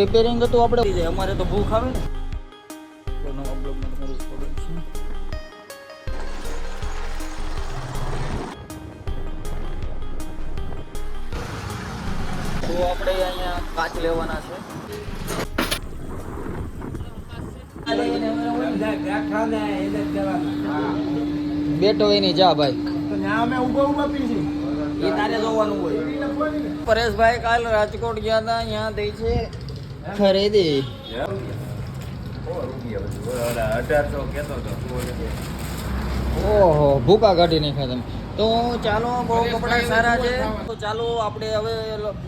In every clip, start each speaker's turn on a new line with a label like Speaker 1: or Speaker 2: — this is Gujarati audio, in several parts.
Speaker 1: રિપેરિંગ હતું આપણે. અમારે તો ભૂખ આવે ને. તો આપણે અહીંયા કાચ લેવાના છે. બેટો એની જા ભાઈ. એ તારે જોવાનું હોય. પરેશભાઈ કાલ રાજકોટ ગયા હતા અહીંયા દે છે ખરીદી. ઓહો, ભૂકા કાઢી નાખ્યા તમે. તો ચાલો, બહુ કપડા સારા છે. તો ચાલો, આપણે હવે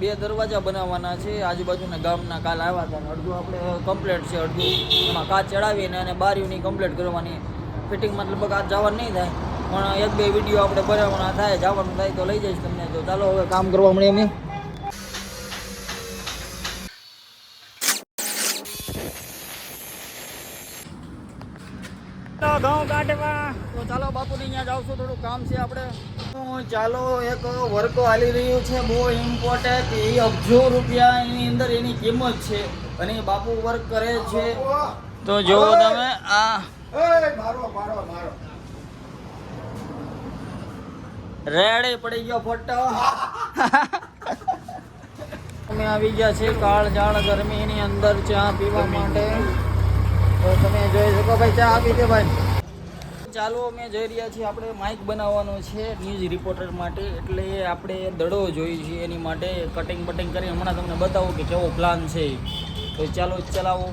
Speaker 1: બે દરવાજા બનાવવાના છે. આજુબાજુના ગામના કાલ આવ્યા હતા અડધું આપણે કમ્પ્લેટ છે અડધું. એમાં કાચ ચડાવીને અને બારીઓની કમ્પ્લેટ કરવાની. ફિટિંગ લગભગ આ જવા નહીં થાય. પણ એક બે વીડિયો આપણે બનાવવાના થાય જવાનું થાય તો લઈ જઈશ તમને. તો ચાલો હવે કામ કરવા મળીએ અમે ઘઉં કાઢવા તો ચાલો બાપુની અહીંયા જાવ છું થોડું કામ છે આપણે. તો ચાલો એક વર્કો હાલી રહ્યું છે બહુ ઇમ્પોર્ટન્ટ એ અબજો રૂપિયા એની અંદર એની કિંમત છે. અને બાપુ વર્ક કરે છે. તો જો તમે આ રેડે પડી ગયો ફોટો. અમે આવી ગયા છે કાળ જાળ ગરમીની અંદર ચા પીવા માટે. તો તમે જોઈ શકો ભાઈ ચા આપી દે ભાઈ. ચાલો, અમે જઈ રહ્યા છીએ. આપણે માઇક બનાવવાનું છે ન્યૂઝ રિપોર્ટર માટે. એટલે આપણે દડો જોઈએ છીએ એની માટે. કટિંગ બટિંગ કરી. હમણાં તમને બતાવું કે કેવો પ્લાન છે. તો ચાલો ચલાવો.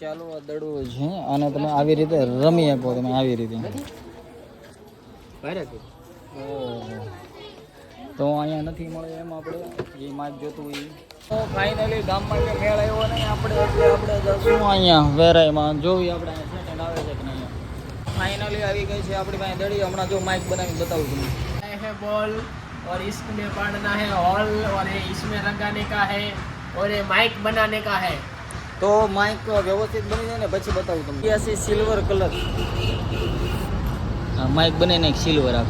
Speaker 1: ચાલો, આ દડો છે. અને તમે આવી રીતે રમી શકો. તમે આવી રીતે. તો અહીંયા નથી મળે એમ આપણે એ માઇક જોતું હોય તો ફાઇનલી ગામમાં જે મેળ આવ્યો નહીં આપણે એટલે આપણે જશું અહીંયા વેરાઈમાં જોવી આપણે અહીંયા સેટેલ આવે છે કે નહીં ફાઇનલી આવી ગઈ છે આપણી પાસે દડી હમણાં જો માઇક બનાવી બતાવું તમને
Speaker 2: है बॉल और इसमें पढ़ना है हॉल और ये इसमें लगाने का है और ये माइक बनाने का है
Speaker 1: તો માઇક વ્યવસ્થિત બની જાય ને પછી બતાવું તમને આ છે સિલ્વર કલર હા માઇક બને ને સિલ્વર આપ.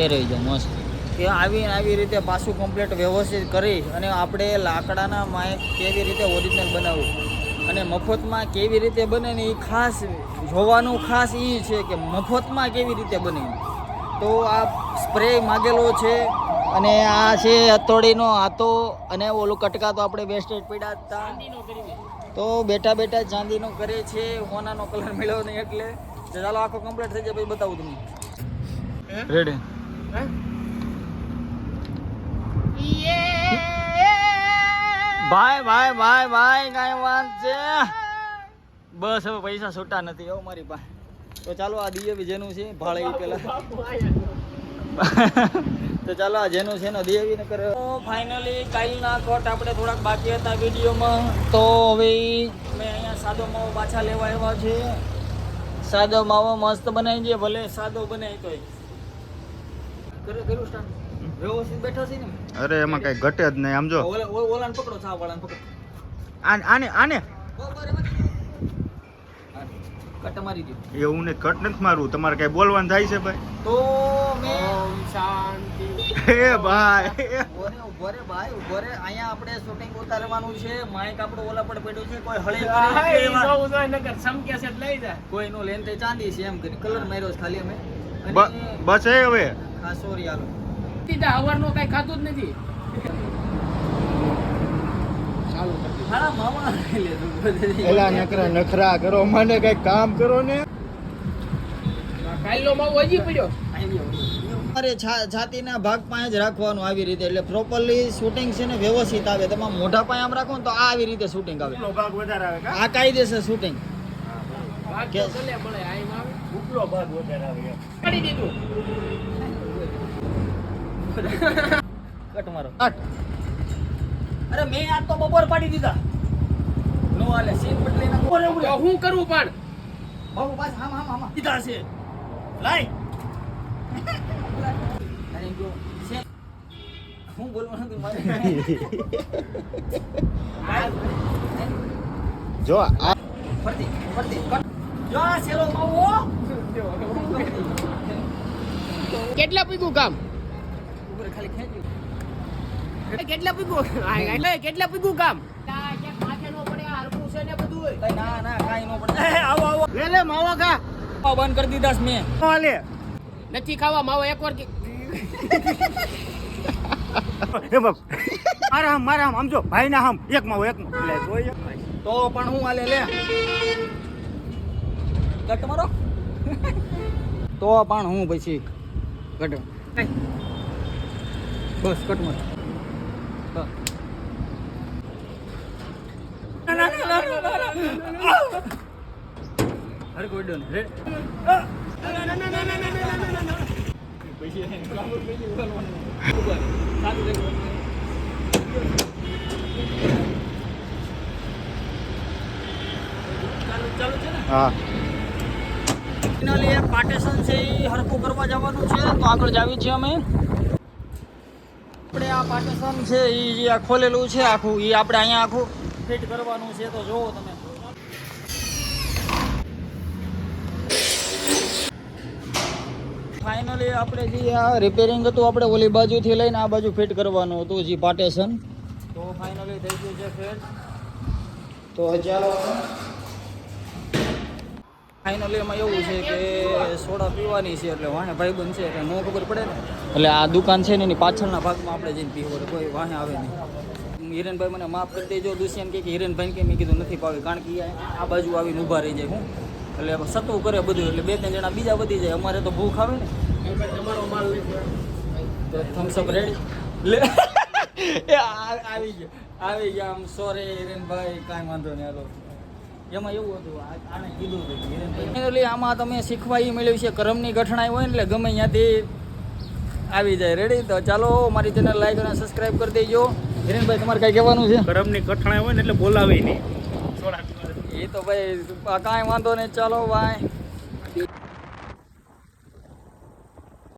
Speaker 1: રહી જાય મસ્ત. કે આવી આવી રીતે પાછું કમ્પ્લીટ વ્યવસ્થિત કરી અને આપણે લાકડાના માઇક કેવી રીતે ઓરિજિનલ બનાવવું અને મફતમાં કેવી રીતે બને ને એ ખાસ જોવાનું ખાસ એ છે કે મફતમાં કેવી રીતે બને. તો આ સ્પ્રે માગેલો છે અને આ છે હથોડીનો હાથો અને ઓલું કટકા તો આપણે વેસ્ટેજ પડ્યા જ હતા. તો બેઠા બેઠા ચાંદીનો કરે છે હોનાનો કલર મેળવ્યો નહીં એટલે. ચાલો આખો કમ્પ્લીટ થઈ જાય પછી બતાવું તમને. રેડી ભાઈ ભાઈ ભાઈ ભાઈ કાંઈ વાત છે? બસ હવે પૈસા છૂટા નથી હો મારી પાસે. તો ચાલો આ દિયવી જેનું છે ભાડે પેલા. તો ચાલો આ જેનું છે ને દેવી ને કરે ફાઇનલી કાલના કોટ આપણે થોડાક બાકી હતા વિડીયોમાં. તો હવે અમે અહીંયા સાદો માવો પાછા લેવા આવ્યા છે. સાદો માવો મસ્ત બનાવી છે ભલે સાદો બને તોય. કરે કર્યું સ્ટાર્ટ વ્યવસ્થિત બેઠા છે ને?
Speaker 3: અરે એમાં કઈ ઘટે જ નહીં આમ જો.
Speaker 1: ઓલા ઓલા- પકડો છાવ વાળાને પકડો.
Speaker 3: આને આને આને.
Speaker 1: કટ મારી દીધું
Speaker 3: એવું ને કટ નથી મારું તમારે કઈ બોલવાનું થાય છે ભાઈ?
Speaker 1: તો મેં
Speaker 2: શાંતિ.
Speaker 3: એ ભાઈ.
Speaker 1: ઓરે ઓરે ભાઈ ઓરે અહીંયા આપણે શૂટિંગ ઉતારવાનું છે. માઈક આપણો ઓલા પર પડ્યો છે. કોઈ હળે કરે એવા.
Speaker 2: નકર સમકે છે લઈ જાય
Speaker 1: કોઈ નો લેન તે ચાંદી છે એમ કરી. કલર માર્યો છે ખાલી અમે.
Speaker 3: બસ એ હવે.
Speaker 1: હા સોરી હાલો.
Speaker 2: તીધા હવારનો કઈ ખાતું જ નથી.
Speaker 3: એલા નખરા નખરા કરો મને કઈ કામ કરો ને?
Speaker 2: કાલનો માવો હજી પડ્યો?
Speaker 1: તમારે છા- છાતીના ભાગ પાસે જ રાખવાનું આવી રીતે એટલે પ્રોપરલી શૂટિંગ છે ને વ્યવસ્થિત આવે. તમારે મોઢા પાસે આમ રાખો ને તો આ આવી રીતે શૂટિંગ આવે.
Speaker 3: ભાગ વધારે આવે
Speaker 1: આ કાયદેસર શૂટિંગ કટ મારો. કટ. અરે મેં આ તો બપોર પાડી દીધા. નો
Speaker 2: તો હું કરું પણ?
Speaker 1: બાબુ છે. લાઈ જો હું બોલવાનું હતું મારે.
Speaker 3: જો આ
Speaker 1: ફરતી ફરતી જો આ સેલો માવો
Speaker 2: કેટલા પીગું કામ?
Speaker 1: ઉપર ખાલી ખેંચ્યું
Speaker 2: કેટલા પીગું? કેટલા પીગું કામ તા ક્યાંક માથે નો પડે આ હરખું છે ને બધું
Speaker 1: ના ના કાંઈ ન પડે. આવો આવો.
Speaker 3: લે લે માવા ખા.
Speaker 1: આવો, બંધ કરી દીધા મેં.
Speaker 3: લે.
Speaker 2: નથી ખાવા માવો એકવાર કે
Speaker 3: એ બાપ મારા મારા આમ આમ જો ભાઈ ના એક માવો એક માવો. લે જોઈએ
Speaker 1: તો પણ હું આલે લે. કટ મારો. તો પણ હું પછી કટ બસ કટ મારો હા. ના, ના, ના, ના, ના, હર કોઈ ડન રે ચાલુ ચાલુ છે ને
Speaker 3: હા
Speaker 1: ફાઇનલી પાર્ટેશન છે એ હરખું કરવા જવાનું છે તો આગળ જાવી છીએ અમે. આપણે આ પાર્ટેશન છે એ જે આ ખોલેલું છે આખું એ આપણે અહીંયા આખું ફિટ કરવાનું છે તો જોવો તમે. ફાઇનલી આપણે જે આ રિપેરિંગ હતું આપણે ઓલી બાજુથી લઈને આ બાજુ ફિટ કરવાનું હતું જે પાર્ટેશન તો ફાઇનલી થઈ ગયું છે ફિટ તો ચાલો ફાઇનલી એમાં એવું છે કે સોડા પીવાની છે એટલે વાહે ભાઈબંધ છે એટલે ન ખબર પડે ને. એટલે આ દુકાન છે ને એની પાછળના ભાગમાં આપણે જઈને પીવો કોઈ વાહે આવે નહીં. હિરેનભાઈ મને માફ કરી દેજો દુષ્યંત કે હિરેનભાઈ કે મેં કીધું નથી પાવી કારણ કે આ બાજુ આવીને ઊભા રહી જાય હું. એટલે સતું કરે બધું એટલે બે ત્રણ જણા બીજા વધી જાય અમારે તો ભૂખ આવે ને.
Speaker 2: તમારો માલ લઈ
Speaker 1: થમ્સઅપ રેડી લે એ આવી ગયો. આવી ગયા. આમ સોરી હિરેનભાઈ કાંઈ વાંધો નહીં. હાલો. એમાં એવું હતું આને કીધું હતું હિરેનભાઈ એટલે આમાં તમે શીખવા એ મળ્યું છે કરમની ગઠણાઈ હોય ને એટલે ગમે ત્યાંથી આવી જાય. રેડી તો ચાલો મારી ચેનલ લાઈક અને સબસ્ક્રાઈબ કરી દેજો. હિરેનભાઈ તમારે કાંઈ કહેવાનું છે?
Speaker 3: કરમની કઠણાઈ હોય ને એટલે બોલાવે નહીં.
Speaker 1: એ તો ભાઈ કાંઈ વાંધો નહીં. ચાલો બાય